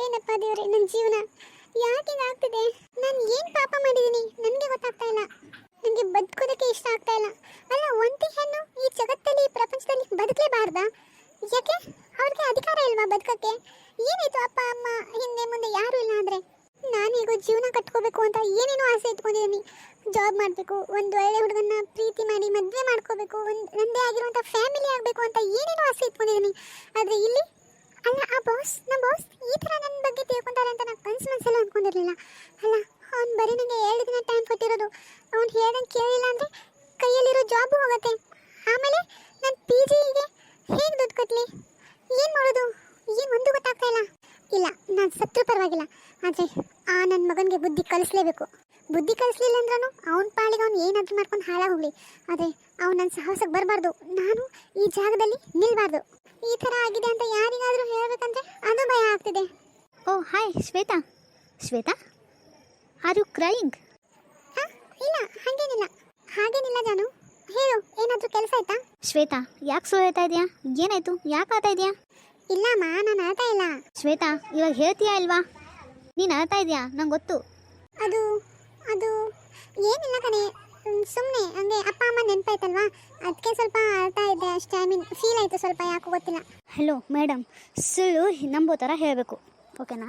ಏನಪ್ಪ ದೇವ್ರೆ ನನ್ನ ಜೀವನ? ಯಾಕೆ ಆಗ್ತಿದೆ? ನಾನು ಏನು ಪಾಪ ಮಾಡಿದ್ದೀನಿ ನನಗೆ ಗೊತ್ತಾಗ್ತಾ ಇಲ್ಲ. ನನಗೆ ಬದುಕೋದಕ್ಕೆ ಇಷ್ಟ ಆಗ್ತಾ ಇಲ್ಲ. ಅಲ್ಲ, ಒಂಟಿ ಹೆಣ್ಣು ಈ ಜಗತ್ತಲ್ಲಿ ಪ್ರಪಂಚದಲ್ಲಿ ಬದುಕಲೇಬಾರ್ದಾ? ಯಾಕೆ? ಅವ್ರಿಗೆ ಅಧಿಕಾರ ಇಲ್ವಾ ಬದುಕಕ್ಕೆ ಏನಾಯ್ತು ಅಪ್ಪ, ಅಮ್ಮ, ಹಿಂದೆ ಮುಂದೆ ಯಾರು ಇಲ್ಲ ಅಂದ್ರೆ ನಾನೀಗ ಜೀವನ ಕಟ್ಕೋಬೇಕು ಅಂತ ಏನೇನೋ ಆಸೆ ಇಟ್ಕೊಂಡಿದ್ದೀನಿ ಜಾಬ್ ಮಾಡಬೇಕು, ಒಂದು ಒಳ್ಳೆ ಹುಡುಗನ್ನ ಪ್ರೀತಿ ಮಾಡಿ ಮದುವೆ ಮಾಡ್ಕೋಬೇಕು, ಒಂದು ನಂದೇ ಆಗಿರುವಂಥ ಫ್ಯಾಮಿಲಿ ಆಗಬೇಕು ಅಂತ ಏನೇನೋ ಆಸೆ ಇಟ್ಕೊಂಡಿದ್ದೀನಿ ಆದರೆ ಇಲ್ಲಿ ಅಲ್ಲ, ಆ ಬಾಸ್ ನಮ್ಮ ಬಾಸ್ ಈ ಥರ ನನ್ನ ಬಗ್ಗೆ ತಿಳ್ಕೊಂತಾರೆ ಅಂತ ನಾನು ಕನ್ಸು ಮನಸ್ಸಲ್ಲೂ ಅಂದ್ಕೊಂಡಿರಲಿಲ್ಲ ಅಲ್ಲ, ಅವ್ನು ಬರೀ ನನಗೆ ಎರಡು ದಿನ ಟೈಮ್ ಕೊಟ್ಟಿರೋದು. ಅವ್ನು ಹೇಳ್ದಂಗೆ ಕೇಳಿಲ್ಲ ಅಂದರೆ ಕೈಯಲ್ಲಿರೋ ಜಾಬು ಹೋಗುತ್ತೆ. ಆಮೇಲೆ ನನ್ನ ಪಿ ಜಿಗೆ ಹೇಗೆ ದುಡ್ಡು ಕೊಟ್ಲಿ? ಏನು ಮಾಡೋದು? ಏನು ಒಂದು ಗೊತ್ತಾಗ್ತಾ ಇಲ್ಲ. ಇಲ್ಲ, ನಾನು ಸತ್ರು ಪರವಾಗಿಲ್ಲ. ಆದರೆ ಆ ನನ್ನ ಮಗನಿಗೆ ಬುದ್ಧಿ ಕಲಿಸ್ಲೇಬೇಕು. ಬುದ್ಧಿ ಕಲಿಸ್ಲಿಲ್ಲ ಅಂದ್ರೂ ಅವ್ನ ಪಾಳಿಗೆ ಅವ್ನು ಏನಾದರೂ ಮಾಡ್ಕೊಂಡು ಹಾಳಾಗೋಗ್ಲಿ ಆದರೆ ಅವ್ನು ನನ್ನ ಸಾಹಸಕ್ಕೆ ಬರಬಾರ್ದು. ನಾನು ಈ ಜಾಗದಲ್ಲಿ ನಿಲ್ಬಾರ್ದು. ಈ ಥರ ಆಗಿದೆ ಅಂತ ಯಾರಿಗಾದರೂ ಹೇಳಬೇಕಂದ್ರೆ ಅದು ಭಯ ಆಗ್ತಿದೆ. ಓ hi Shweta. Shweta? Are you crying? ಹಾ ಇಲ್ಲ ಹಾಗೇನಿಲ್ಲ. ಹಾಗೇನಿಲ್ಲ ಜಾನು. ಹೇಳು ಏನಾದರೂ ಕೆಲಸ ಆಯ್ತಾ? ಶ್ವೇತಾ ಯಾಕೆ ಸೋ ಹೇಳ್ತಾ ಇದೆಯಾ? ಏನಾಯ್ತು? ಯಾಕೆ ಆತಾ ಇದೆಯಾ? ಇಲ್ಲಮ್ಮ ನಾನು ಅಳ್ತಾ ಇಲ್ಲ. ಶ್ವೇತಾ ಇವಾಗ ಹೇಳ್ತೀಯಾ ಇಲ್ವಾ? ನೀನು ಅಳ್ತಾ ಇದೆಯಾ? ನಂಗೆ ಗೊತ್ತು. ಅದು ಅದು ಏನಿಲ್ಲ ಕಣೆ. ಸುಮ್ಮನೆ ಹಂಗೆ ಅಪ್ಪ ಅಮ್ಮ ನೆನಪಾಯ್ತಲ್ವಾ? ಅದಕ್ಕೆ ಸ್ವಲ್ಪ ಅಳ್ತಾ ಇದ್ದೆ ಅಷ್ಟೇ ಐ ಮೀನ್ ಫೀಲ್ ಆಯಿತು ಸ್ವಲ್ಪ ಯಾಕೋ ಗೊತ್ತಿಲ್ಲ. ಹಲೋ ಮೇಡಮ್ ಸುಳ್ಳು ನಂಬೋ ಥರ ಹೇಳಬೇಕು. ಓಕೆನಾ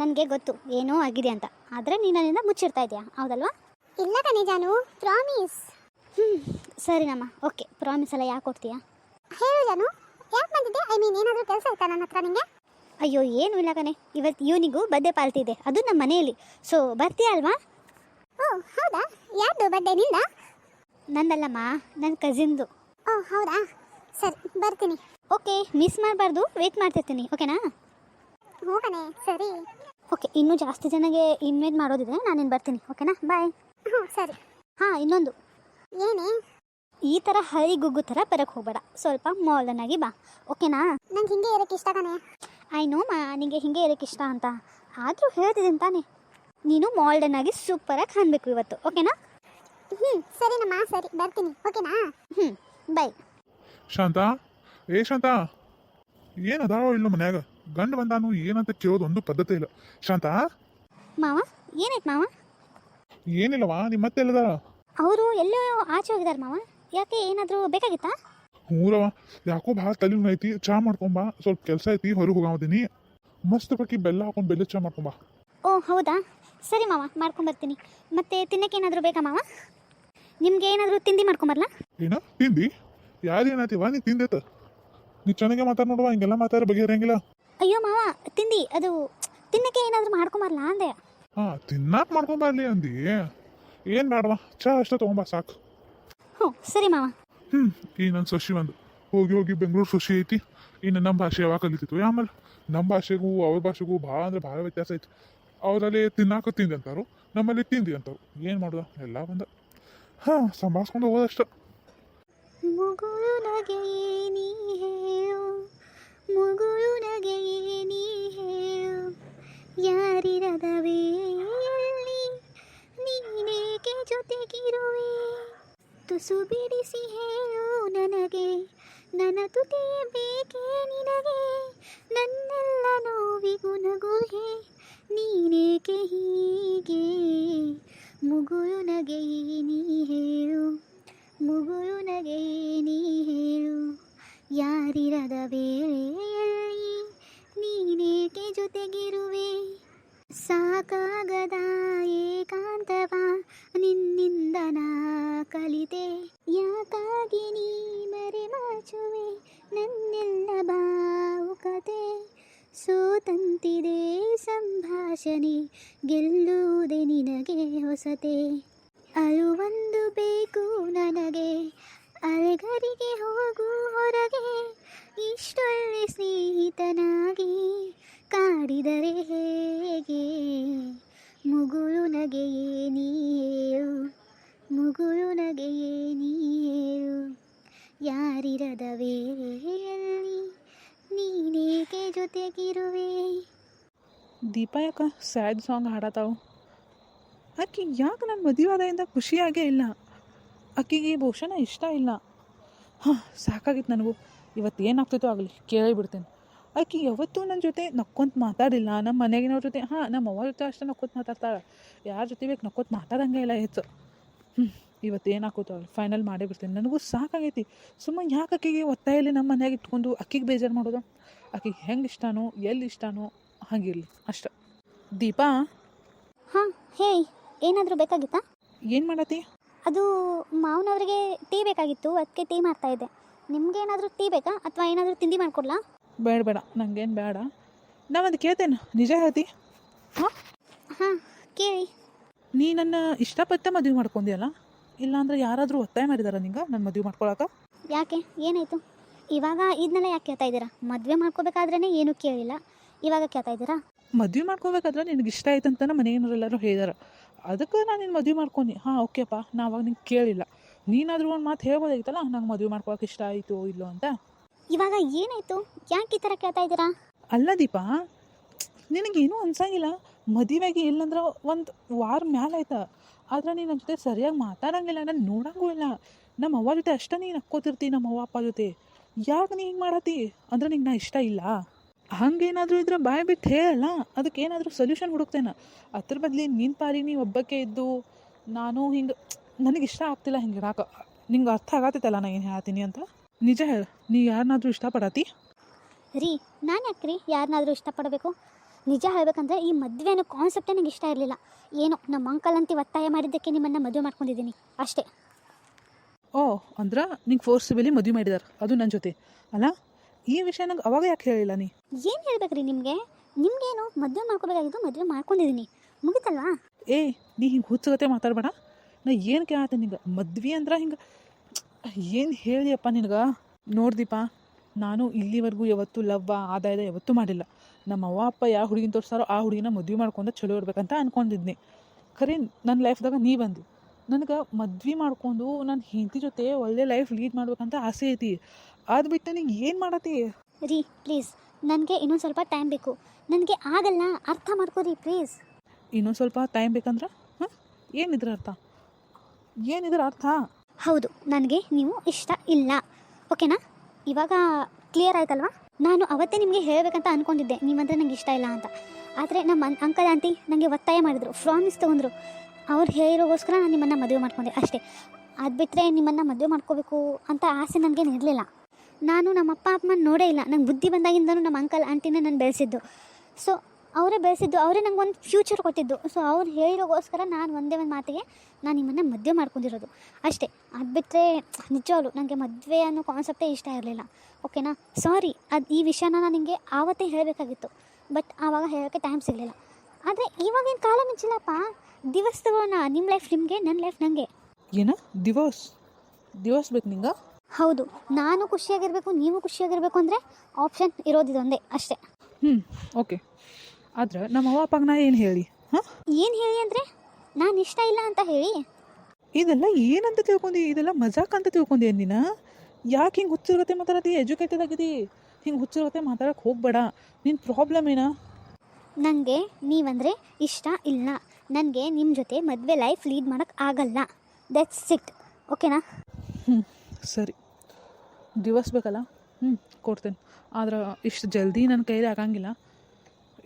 ನನಗೆ ಗೊತ್ತು ಏನೋ ಆಗಿದೆ ಅಂತ. ಆದರೆ ನೀನು ನನ್ನಿಂದ ಮುಚ್ಚಿರ್ತಾ ಇದೆಯಾ? ಹೌದಲ್ವಾ? ಇಲ್ಲ ಕಣೆ ಜಾನು ಪ್ರಾಮಿಸ್ ಹ್ಞೂ ಸರಿನಮ್ಮ ಓಕೆ ಪ್ರಾಮಿಸ್ ಎಲ್ಲ ಯಾಕೆ ಕೊಡ್ತೀಯಾ? ಹೇಳು ಜಾನು ಯಾಕೆ ಬಂದಿದ್ದೆ? ಐ ಮೀನ್ ಏನಾದರೂ ಕೆಲಸ ಆಯ್ತಾ ನನ್ನ ಹತ್ರ ನಿಂಗೆ? ಅಯ್ಯೋ ಏನು ಇಲ್ಲ ಕಣೆ. ಇವತ್ತು ಇವನಿಗೂ ಬದ್ದೆ ಪಾಲ್ತಿದೆ ಇದೆ ಅದು ನಮ್ಮ ಮನೆಯಲ್ಲಿ. ಸೊ ಬರ್ತೀಯ ಅಲ್ವಾ? ಹೌದಾ? ಯಾರ್ದು ಬರ್ಡೇ ನಿಂದ? ನಂದಲ್ಲಮ್ಮ ನನ್ನ ಕಸಿನ್ದು ಓ ಹೌದಾ? ಸರಿ ಬರ್ತೀನಿ. ಓಕೆ ಮಿಸ್ ಮಾಡಬಾರ್ದು ವೇಟ್ ಮಾಡ್ತಿರ್ತೀನಿ ಓಕೆನಾ ಹೋಗಣೆ ಸರಿ. ಓಕೆ ಇನ್ನೂ ಜಾಸ್ತಿ ಜನಗೆ ಇನ್ವೈಟ್ ಮಾಡೋದಿದೆ ನಾನೇನು ಬರ್ತೀನಿ ಓಕೆನಾ ಬಾಯ್ ಹ್ಞೂ ಸರಿ. ಹಾಂ ಇನ್ನೊಂದು. ಏನೇ? ಈ ಥರ ಹಳಿ ಗುಗ್ಗು ಥರ ಬರಕ್ಕೆ ಹೋಗಬೇಡ ಸ್ವಲ್ಪ ಮಾಡರ್ನ್ ಆಗಿ ಬಾ ಓಕೆನಾ ನಂಗೆ ಹಿಂಗೆ ಇರೋಕ್ಕೆ ಇಷ್ಟ ಕಣೆ. ಐ ನೋ ಮಾ ನಿಂಗೆ ಹಿಂಗೆ ಇರೋಕ್ಕೆ ಇಷ್ಟ ಅಂತ ಆದರೂ ಹೇಳ್ತಿದ್ದೀನಿ ತಾನೇ. ನೀನು ಮಾಲ್ಡನ್ ಆಗಿ ಸೂಪರಾಗಿ ಕಾಣಬೇಕು ಇವತ್ತು ಓಕೆನಾ ಹ್ಞೂ ಸರಿನಮ್ಮ ಸರಿ ಬರ್ತೀನಿ ಓಕೆನಾ ಹ್ಞೂ ಬೈ ಶಾಂತ ಏ ಶಾಂತ ಏನು ಅದಾವ ಇಲ್ಲ ಮನ್ಯಾಗ? ಗಂಡ ಬಂದಾನು ಏನಂತ ಕೇಳೋದು ಒಂದು ಪದ್ಧತಿ ಇಲ್ಲ. ಶಾಂತ? ಮಾವ ಏನಾಯ್ತು ಮಾವ? ಏನಿಲ್ಲವಾ ನಿಮ್ಮ ಮತ್ತೆ ಎಲ್ಲದಾರ ಅವರು ಎಲ್ಲೋ ಆಚೆ ಹೋಗಿದಾರ ಮಾವ ಯಾಕೆ ಏನಾದರೂ ಬೇಕಾಗಿತ್ತಾ? ಹೂರವ ಯಾಕೋ ಭಾಳ ತಲೆ ಐತಿ ಚಾ ಬಾ ಸ್ವಲ್ಪ ಕೆಲಸ ಐತಿ ಹೊರಗೆ ಹೋಗಾವದೀನಿ. ಮಸ್ತ್ ಪಕ್ಕಿ ಬೆಲ್ಲ ಹಾಕೊಂಡು ಬೆಲ್ಲ ಚಾ ಮಾಡ್ಕೊಂಬ ಓ ಹೌದಾ? ಸರಿ ಮಾವ ಮಾಡ್ಕೊಂಬರ್ತೀನಿ ಮತ್ತೆ ತಿನ್ನಕ್ಕೆ ಏನಾದರೂ ಬೇಕಾ ಮಾವ? ನಿಮ್ಗೆ ಏನಾದರೂ ತಿಂಡಿ ಮಾಡ್ಕೊಂಬರ್ಲಾ? ಏನ ತಿಂದಿ ಯಾರು ಏನಾತೀವ? ನೀ ತಿಂದೇತ. ನೀ ಚೆನ್ನಾಗೆ ಮಾತಾಡ್ ನೋಡುವ ಹಿಂಗೆಲ್ಲ ಮಾತಾಡ ಇರಂಗಿಲ್ಲ. ಅಯ್ಯೋ ಮಾವ ತಿಂಡಿ ಅದು ತಿನ್ನಕ್ಕೆ ಏನಾದರೂ ಮಾಡ್ಕೊಂಬರ್ಲಾ ಅಂದೆ. ಹಾ ತಿನ್ನಾಕ್ ಮಾಡ್ಕೊಂಬರ್ಲಿ ಅಂದಿ. ಏನ್ ಬೇಡವಾ ಚಾ ಅಷ್ಟೇ ತಗೊಂಬ ಸಾಕು. ಹ್ಞೂ ಸರಿ ಮಾವ. ಹ್ಮ್ ಈ ನನ್ನ ಸೊಸಿ ಒಂದು. ಹೋಗಿ ಹೋಗಿ ಬೆಂಗಳೂರು ಸೊಸಿ ಐತಿ. ಇನ್ನು ನಮ್ಮ ಭಾಷೆ ಯಾವಾಗ ಕಲಿತಿತ್ತು? ಆಮೇಲೆ ನಮ್ಮ ಭಾಷೆಗೂ ಅವ್ರ ಭಾಷೆಗೂ ಭಾಳ ಅಂದ್ರೆ ಭಾಳ ವ್ಯತ್ಯಾಸ ಐತಿ. ಅವರಲ್ಲಿ ತಿನ್ನಾಕ ತಿಂದಿ ಅಂತಾರು, ನಮ್ಮಲ್ಲಿ ತಿಂದಿ ಅಂತಾರು. ಏನು ಮಾಡೋದು? ಎಲ್ಲ ಬಂದ. ಹಾಂ, ಸಂಭಾಸ್ಕೊಂಡು ಹೋದಷ್ಟು. ಜೊತೆಗಿರುವೆ? ತುಸು ಬಿಡಿಸಿ ಹೇಳು ನನಗೆ, ನನ್ನ ತುಟಿಯೇ ಬೇಕೇ ನಿನಗೆ? ನನ್ನೆಲ್ಲ ನೋವಿಗೂ ನಗುವೆ ನೀನೇಕೆ ಹೀಗೆ? ಮುಗುಳು ನಗೆ ನೀ ಹೇಳು. ಮುಗುಳು ನಗೆ ನೀ ಹೇಳು. ಯಾರಿರದ ವೇಳೆಯಲ್ಲಿ ನೀನೇಕೆ ಜೊತೆಗಿರುವೆ? ಸಾಕಾಗದ ಏಕಾಂತವ ನಿನ್ನಿಂದ ನಾ ಕಲಿತೆ. ಯಾಕಾಗಿ ನೀ ಮರೆಮಾಚುವೆ? ನನ್ನೆಲ್ಲ ಭಾವುಕತೆ ಸೋತಂತಿದೆ ಸಂಭಾಷಣೆ, ಗೆಲ್ಲುವುದೇ ನಿನಗೆ ಹೊಸತೆ. ಅಳುವೊಂದು ಬೇಕು ನನಗೆ ಅಲೆಗರಿಗೆ ಹೋಗು ಹೊರಗೆ. ಇಷ್ಟೊಳ್ಳೆ ಸ್ನೇಹಿತನಾಗಿ ಕಾಡಿದರೆ ಹೇಗೆ? ಮುಗುಳು ನಗೆಯೇ ನೀ ಹೇಳು ಮುಗುಳು ನಗೆಯೇ ನೀ ಹೇಳು ಯಾರಿರದ ನೀನೇಕೆ ಜೊತೆಗಿರುವೆ. ದೀಪ, ಯಾಕ ಸ್ಯಾಡ್ ಸಾಂಗ್ ಹಾಡತಾವು? ಆಕೆ ಯಾಕೆ ನನ್ನ ಮದುವೆಯಾದಿಂದ ಖುಷಿಯಾಗೇ ಇಲ್ಲ? ಆಕೆಗೆ ಈ ಭೂಷಣ ಇಷ್ಟ ಇಲ್ಲ. ಹಾಂ ಸಾಕಾಗಿತ್ತು ನನಗೂ. ಇವತ್ತು ಏನಾಗ್ತೈತೋ ಆಗಲಿ, ಕೇಳೇ ಬಿಡ್ತೇನೆ. ಆಕೆ ಯಾವತ್ತೂ ನನ್ನ ಜೊತೆ ನಕ್ಕೊಂತ ಮಾತಾಡಿಲ್ಲ. ನಮ್ಮ ಮನೆಗಿನವ್ರ ಜೊತೆ, ಹಾಂ ನಮ್ಮ ಅವ್ವ ಜೊತೆ ಅಷ್ಟೇ ನಕ್ಕೊಂತ ಮಾತಾಡ್ತಾಳೆ. ಯಾರ ಜೊತೆ ಬೇಕು ನಕ್ಕೊಂತ ಮಾತಾಡಂಗೆ ಇಲ್ಲ ಹೆಚ್ಚು. ಹ್ಞೂ ಇವತ್ತು ಏನು ಹಾಕೋತಾವಲ್ಲ ಫೈನಲ್ ಮಾಡೇ ಬಿಡ್ತೀನಿ. ನನಗೂ ಸಾಕಾಗೈತಿ. ಸುಮ್ಮನೆ ಯಾಕೆ ಅಕ್ಕಿಗೆ ಒತ್ತಾಯಲ್ಲಿ ನಮ್ಮ ಮನೆಯಾಗ ಇಟ್ಕೊಂಡು ಅಕ್ಕಿಗೆ ಬೇಜಾರು ಮಾಡೋದು? ಆಕಿಗೆ ಹೆಂಗೆ ಇಷ್ಟನೋ ಎಲ್ಲಿ ಇಷ್ಟನೋ ಹಾಗಿರಲಿ. ಅಷ್ಟೆ. ದೀಪಾ? ಹಾಂ ಹೇ ಏನಾದರೂ ಬೇಕಾಗಿತ್ತಾ? ಏನು ಮಾಡತ್ತಿ? ಅದು ಮಾವನವ್ರಿಗೆ ಟೀ ಬೇಕಾಗಿತ್ತು. ಅದಕ್ಕೆ ಟೀ ಮಾಡ್ತಾ ಇದ್ದೆ. ನಿಮ್ಗೆ ಏನಾದರೂ ಟೀ ಬೇಕಾ? ಅಥವಾ ಏನಾದರೂ ತಿಂಡಿ ಮಾಡ್ಕೊಡ್ಲಾ? ಬೇಡ ಬೇಡ. ನಂಗೇನು ಬೇಡ. ನಾ ಒಂದು ಕೇಳ್ತೇನೆ. ನಿಜ ಹೇಳ್ತಿ? ಹಾಂ ಹಾಂ ಕೇಳಿ. ನೀ ನನ್ನ ಇಷ್ಟಪಟ್ಟ ಮದುವೆ ಮಾಡ್ಕೊಂದಿಯಲ್ಲ ಇಲ್ಲಾಂದ್ರೆ ಯಾರಾದರೂ ಒತ್ತಾಯ ಮಾಡಿದಾರ ನಿಂಗೆ ನನ್ನ ಮದುವೆ ಮಾಡ್ಕೊಳಕ? ಯಾಕೆ? ಏನಾಯಿತು? ಇವಾಗ ಇದನ್ನೆಲ್ಲ ಯಾಕೆ ಕೇಳ್ತಾ ಇದ್ದೀರಾ? ಮದುವೆ ಮಾಡ್ಕೋಬೇಕಾದ್ರೇ ಏನೂ ಕೇಳಿಲ್ಲ. ಇವಾಗ ಕೇಳ್ತಾ ಇದ್ದೀರಾ? ಮದುವೆ ಮಾಡ್ಕೋಬೇಕಾದ್ರೆ ನಿನಗೆ ಇಷ್ಟ ಆಯ್ತು ಅಂತಾನೆ ಮನೆಯವ್ರೆಲ್ಲರೂ ಹೇಳಿದಾರೆ. ಅದಕ್ಕೆ ನಾನು ನಿನ್ನ ಮದುವೆ ಮಾಡ್ಕೊಂಡಿ ಹಾಂ ಓಕೆಪ್ಪ. ನಾ ಅವಾಗ ನಿಂಗೆ ಕೇಳಿಲ್ಲ. ನೀನಾದರೂ ಒಂದು ಮಾತು ಹೇಳ್ಬೋದಾಗಿತ್ತಲ್ಲ? ನಂಗೆ ಮದುವೆ ಮಾಡ್ಕೊಳಕ್ಕೆ ಇಷ್ಟ ಆಯಿತು ಇಲ್ಲೋ ಅಂತ. ಇವಾಗ ಏನಾಯಿತು? ಯಾಕೆ ಈ ಥರ ಕೇಳ್ತಾ ಇದ್ದೀರಾ? ಅಲ್ಲ ದೀಪ ನಿನಗೇನೂ ಅನ್ಸಂಗಿಲ್ಲ. ಮದುವೆಗೆ ಇಲ್ಲಂದ್ರೆ ಒಂದು ವಾರ ಮ್ಯಾಲ ಆಯ್ತಾ? ಆದ್ರೆ ನೀನು ನನ್ನ ಜೊತೆ ಸರಿಯಾಗಿ ಮಾತಾಡಂಗಿಲ್ಲ, ನಾನು ನೋಡಂಗೂ ಇಲ್ಲ. ನಮ್ಮ ಅವ್ವ ಜೊತೆ ಅಷ್ಟೇ ನೀನು ಅಕ್ಕೋತಿರ್ತಿ ನಮ್ಮ ಅವ್ವ, ಅಪ್ಪ ಜೊತೆ. ಯಾಕೆ ನೀ ಹಿಂಗೆ ಮಾಡತ್ತಿ? ಅಂದ್ರೆ ನಿಂಗೆ ನಾ ಇಷ್ಟ ಇಲ್ಲ. ಹಂಗೇನಾದರೂ ಇದ್ರೆ ಬಾಯ್ ಬಿಟ್ಟು ಹೇಳಲ್ಲ. ಅದಕ್ಕೆ ಏನಾದರೂ ಸೊಲ್ಯೂಷನ್ ಹುಡುಕ್ತೇನೆ. ಅದ್ರ ಬದಲಿ ನಿನ್ನ ಪಾರಿ ನೀ ಒಬ್ಬಕ್ಕೆ ಇದ್ದು, ನಾನು ಹಿಂಗೆ, ನನಗೆ ಇಷ್ಟ ಆಗ್ತಿಲ್ಲ ಹಿಂಗೆ ಇರಾಕ. ನಿಂಗೆ ಅರ್ಥ ಆಗತ್ತೈತಲ್ಲ ನಾ ಏನು ಹೇಳ್ತೀನಿ ಅಂತ? ನಿಜ ಹೇಳು, ನೀ ಯಾರನ್ನಾದರೂ ಇಷ್ಟಪಡತ್ತಿ? ರೀ, ನಾನು ಯಾಕೆ ರೀ ಯಾರನ್ನಾದರೂ ಇಷ್ಟಪಡಬೇಕು? ನಿಜ ಹೇಳ್ಬೇಕಂದ್ರೆ ಈ ಮದುವೆ ಅನ್ನೋ ಕಾನ್ಸೆಪ್ಟೇ ನನಗೆ ಇಷ್ಟ ಇರಲಿಲ್ಲ. ಏನು ನಮ್ಮ ಅಂಕಲ್ ಅಂತಿ ಒತ್ತಾಯ ಮಾಡಿದ್ದಕ್ಕೆ ನಿಮ್ಮನ್ನು ಮದುವೆ ಮಾಡ್ಕೊಂಡಿದ್ದೀನಿ. ಅಷ್ಟೇ. ಓ ಅಂದ್ರೆ ನಿಂಗೆ ಫೋರ್ಸಿಬಲಿ ಮದುವೆ ಮಾಡಿದಾರೆ. ಅದು ನನ್ನ ಜೊತೆ. ಅಲ್ಲ ಈ ವಿಷಯ ನಂಗೆ ಅವಾಗ ಯಾಕೆ ಹೇಳಿಲ್ಲ ನೀ? ಏನು ಹೇಳ್ಬೇಕ್ರಿ ನಿಮಗೆ? ನಿಮಗೇನು ಮದುವೆ ಮಾಡ್ಕೋಬೇಕಾಗಿದ್ದು ಮದುವೆ ಮಾಡ್ಕೊಂಡಿದ್ದೀನಿ ಮುಗಿತಲ್ವಾ? ಏ ನೀ ಹಿಂಗೆ ಹುಚ್ಚಗತೆ ಮಾತಾಡಬೇಡ. ನಾ ಏನು ಕೇಳತ್ತೆ ನಿಂಗೆ? ಮದುವೆ ಅಂದ್ರೆ ಹಿಂಗೆ ಏನು ಹೇಳಿಯಪ್ಪ ನಿನಗೆ? ನೋಡ್ದೀಪ. ನಾನು ಇಲ್ಲಿವರೆಗೂ ಯಾವತ್ತೂ ಲವ್ವ ಆದಾಯದ ಯಾವತ್ತೂ ಮಾಡಿಲ್ಲ. ನಮ್ಮ ಅವ್ವ ಅಪ್ಪ ಯಾವ ಹುಡುಗಿನ ತೋರಿಸ್ತಾರೋ ಆ ಹುಡುಗಿನ ಮದುವೆ ಮಾಡ್ಕೊಂಡು ಚಲೋ ಇರ್ಬೇಕಂತ ಅನ್ಕೊಂಡಿದ್ನಿ. ಖರೆ ನನ್ನ ಲೈಫ್ದಾಗ ನೀ ಬಂದು. ನನಗೆ ಮದ್ವೆ ಮಾಡ್ಕೊಂಡು ನನ್ನ ಹೆಂಡತಿ ಜೊತೆ ಒಳ್ಳೆ ಲೈಫ್ ಲೀಡ್ ಮಾಡ್ಬೇಕಂತ ಆಸೆ ಐತಿ. ಅದು ಬಿಟ್ಟು ನನಗೆ ಏನು ಮಾಡತ್ತಿ? ರೀ ಪ್ಲೀಸ್. ನನಗೆ ಇನ್ನೊಂದು ಸ್ವಲ್ಪ ಟೈಮ್ ಬೇಕು. ನನಗೆ ಆಗಲ್ಲ. ಅರ್ಥ ಮಾಡ್ಕೊರಿ ಪ್ಲೀಸ್. ಇನ್ನೊಂದು ಸ್ವಲ್ಪ ಟೈಮ್ ಬೇಕಂದ್ರೆ? ಹಾಂ? ಏನಿದ್ರ ಅರ್ಥ? ಏನಿದ್ರ ಅರ್ಥ? ಹೌದು ನನಗೆ ನೀವು ಇಷ್ಟ ಇಲ್ಲ. ಓಕೆನಾ? ಇವಾಗ ಕ್ಲಿಯರ್ ಆಯ್ತಲ್ವಾ? ನಾನು ಅವತ್ತೇ ನಿಮಗೆ ಹೇಳಬೇಕಂತ ಅಂದ್ಕೊಂಡಿದ್ದೆ ನೀವಂದರೆ ನನಗೆ ಇಷ್ಟ ಇಲ್ಲ ಅಂತ. ಆದರೆ ನಮ್ಮ ಅಂಕಲ್ ಆಂಟಿ ನನಗೆ ಒತ್ತಾಯ ಮಾಡಿದರು. ಫ್ರಾಮಿಸ್ ತೊಗೊಂಡ್ರು. ಅವ್ರು ಹೇಳಿರೋಗೋಸ್ಕರ ನಾನು ನಿಮ್ಮನ್ನು ಮದುವೆ ಮಾಡ್ಕೊಂಡೆ ಅಷ್ಟೇ. ಅದು ಬಿಟ್ಟರೆ ನಿಮ್ಮನ್ನು ಮದುವೆ ಮಾಡ್ಕೋಬೇಕು ಅಂತ ಆಸೆ ನನಗೇನು ಇರಲಿಲ್ಲ. ನಾನು ನಮ್ಮ ಅಪ್ಪ ಅಮ್ಮನ ನೋಡೇ ಇಲ್ಲ. ನಂಗೆ ಬುದ್ಧಿ ಬಂದಾಗಿಂದನೂ ನಮ್ಮ ಅಂಕಲ್ ಆಂಟಿನೇ ನಾನು ಬೆಳೆಸಿದ್ದು. ಸೊ ಅವರೇ ಬೆಳೆಸಿದ್ದು ಅವರೇ ನಂಗೆ ಒಂದು ಫ್ಯೂಚರ್ ಕೊಟ್ಟಿದ್ದು. ಸೊ ಅವ್ರು ಹೇಳಿರೋಗೋಸ್ಕರ ನಾನು ಒಂದೇ ಒಂದು ಮಾತಿಗೆ ನಾನು ನಿಮ್ಮನ್ನು ಮದುವೆ ಮಾಡ್ಕೊಂಡಿರೋದು. ಅಷ್ಟೇ. ಅದು ಬಿಟ್ಟರೆ ನಿಜವಾಗ್ಲು ನನಗೆ ಮದುವೆ ಅನ್ನೋ ಕಾನ್ಸೆಪ್ಟೇ ಇಷ್ಟ ಇರಲಿಲ್ಲ. ಓಕೆನಾ ಸಾರಿ ಅದು ಈ ವಿಷಯನ ನಾನು ನಿಮಗೆ ಆವತ್ತೇ ಹೇಳಬೇಕಾಗಿತ್ತು. ಬಟ್ ಆವಾಗ ಹೇಳೋಕ್ಕೆ ಟೈಮ್ ಸಿಗಲಿಲ್ಲ. ಆದರೆ ಇವಾಗೇನು ಕಾಲ ಮಿಂಚಿಲ್ಲಪ್ಪ. ದಿವಸ ತಗೋಣ. ನಿಮ್ಮ ಲೈಫ್ ನಿಮಗೆ ನನ್ನ ಲೈಫ್ ನನಗೆ ಏನ? ದಿವಸ್? ದಿವಸ್ ಬೇಕು ನಿಂಗೆ? ಹೌದು. ನಾನು ಖುಷಿಯಾಗಿರಬೇಕು ನೀವು ಖುಷಿಯಾಗಿರಬೇಕು ಅಂದರೆ ಆಪ್ಷನ್ ಇರೋದಿದೊಂದೇ. ಅಷ್ಟೇ. ಹ್ಞೂ ಓಕೆ ಆದ್ರೆ ನಮ್ಮ ಅವ್ವ ಅಪ್ಪಗೆ ನಾ ಏನು ಹೇಳಿ? ಹಾಂ? ಏನು ಹೇಳಿ ಅಂದರೆ ನಾನು ಇಷ್ಟ ಇಲ್ಲ ಅಂತ ಹೇಳಿ. ಇದೆಲ್ಲ ಏನಂತ ತಿಳ್ಕೊಂಡಿ? ಇದೆಲ್ಲ ಮಜಾಕ್ ಅಂತ ತಿಳ್ಕೊಂಡಿ ನೀನು? ಯಾಕೆ ಹಿಂಗೆ ಹುಚ್ಚಿರ್ಗತೆ ಮಾತಾಡತಿ ಎಜುಕೇಟೆಡ್ ಆಗಿದಿ. ಹಿಂಗೆ ಹುಚ್ಚುರತೆ ಮಾತಾಡಕ್ಕೆ ಹೋಗ್ಬೇಡ. ನಿನ್ನ ಪ್ರಾಬ್ಲಮ್ ಏನ? ನನಗೆ ನೀವಂದರೆ ಇಷ್ಟ ಇಲ್ಲ. ನನಗೆ ನಿಮ್ಮ ಜೊತೆ ಮದುವೆ ಲೈಫ್ ಲೀಡ್ ಮಾಡೋಕ್ಕೆ ಆಗಲ್ಲ. ದಟ್ಸ್ ಇಟ್ ಓಕೆನಾ ಹ್ಞೂ ಸರಿ. ದಿವಸ ಬೇಕಲ್ಲ? ಹ್ಞೂ ಕೊಡ್ತೇನೆ. ಆದ್ರೆ ಇಷ್ಟು ಜಲ್ದಿ ನನ್ನ ಕೈಲಿ ಆಗಂಗಿಲ್ಲ.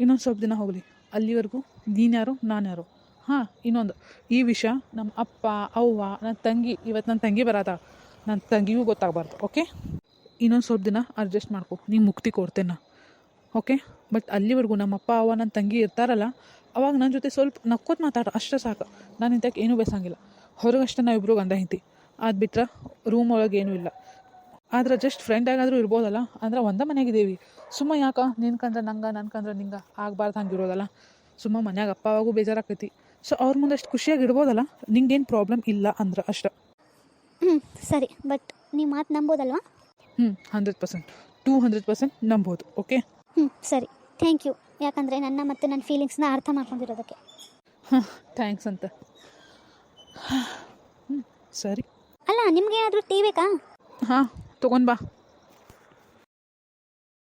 ಇನ್ನೊಂದು ಸ್ವಲ್ಪ ದಿನ ಹೋಗಲಿ. ಅಲ್ಲಿವರೆಗೂ ನೀನ್ಯಾರು ನಾನು ಯಾರು? ಹಾಂ, ಇನ್ನೊಂದು. ಈ ವಿಷಯ ನಮ್ಮ ಅಪ್ಪ, ಅವ್ವ ನನ್ನ ತಂಗಿ ಇವತ್ತು ನನ್ನ ತಂಗಿ ಬರಾದ ನನ್ನ ತಂಗಿಗೂ ಗೊತ್ತಾಗಬಾರ್ದು, ಓಕೆ? ಇನ್ನೊಂದು ಸ್ವಲ್ಪ ದಿನ ಅಡ್ಜಸ್ಟ್ ಮಾಡ್ಕೊ. ನೀನು ಮುಕ್ತಿ ಕೊಡ್ತೇನೆ ನಾ ಓಕೆ? ಬಟ್ ಅಲ್ಲಿವರೆಗೂ ನಮ್ಮ ಅಪ್ಪ, ಅವ್ವ ನನ್ನ ತಂಗಿ ಇರ್ತಾರಲ್ಲ, ಅವಾಗ ನನ್ನ ಜೊತೆ ಸ್ವಲ್ಪ ನಕ್ಕೋತ್ ಮಾತಾಡ. ಅಷ್ಟೇ ಸಾಕು. ನಾನು ಇಂತಕ್ಕೆ ಏನೂ ಬೇಸಂಗಿಲ್ಲ. ಹೊರಗಷ್ಟೇ ನಾವಿಬ್ಬರು ಗಂಡ ಹಿಂತಿ ಅದು ಬಿಟ್ರೆ ರೂಮ್ ಒಳಗೆ ಏನೂ ಇಲ್ಲ. ಆದ್ರೆ ಜಸ್ಟ್ ಫ್ರೆಂಡ್ ಆಗಾದರೂ ಇರ್ಬೋದಲ್ಲ? ಅಂದ್ರೆ ಒಂದೇ ಮನೆಯಾಗಿದ್ದೀವಿ. ಸುಮ್ಮ ಯಾಕೆ? ನಿನ್ಕಂದ್ರೆ ನಂಗೆ ನನ್ಕಂದ್ರೆ ನಿಂಗೆ ಆಗಬಾರ್ದು ಹಂಗೆ ಇರೋದಲ್ಲ ಸುಮ್ಮ ಮನ್ಯಾಗ ಅಪ್ಪ ಅವಾಗೂ ಬೇಜಾರಾಕೈತಿ ಸೊ ಅವ್ರ ಮುಂದೆ ಅಷ್ಟು ಖುಷಿಯಾಗಿ ಇಡ್ಬೋದಲ್ಲ? ನಿಂಗೇನು ಪ್ರಾಬ್ಲಮ್ ಇಲ್ಲ ಅಂದ್ರೆ ಅಷ್ಟೆ. ಹ್ಞೂ ಸರಿ. ಬಟ್ ನೀವು ಮಾತು ನಂಬೋದಲ್ವಾ? ಹ್ಞೂ hundred percent two hundred percent ನಂಬೋದು ಓಕೆ ಹ್ಞೂ ಸರಿ. ಥ್ಯಾಂಕ್ ಯು ಯಾಕಂದರೆ ನನ್ನ ಮತ್ತು ನನ್ನ ಫೀಲಿಂಗ್ಸ್ನ ಅರ್ಥ ಮಾಡ್ಕೊಂಡಿರೋದಕ್ಕೆ. ಹಾಂ ಥ್ಯಾಂಕ್ಸ್ ಅಂತ. ಹ್ಞೂ ಸರಿ. ಅಲ್ಲ ನಿಮ್ಗೇನಾದರೂ ಟೀ ಬೇಕಾ? ಹಾಂ ತೊಗೊಂಡು ಬಾ.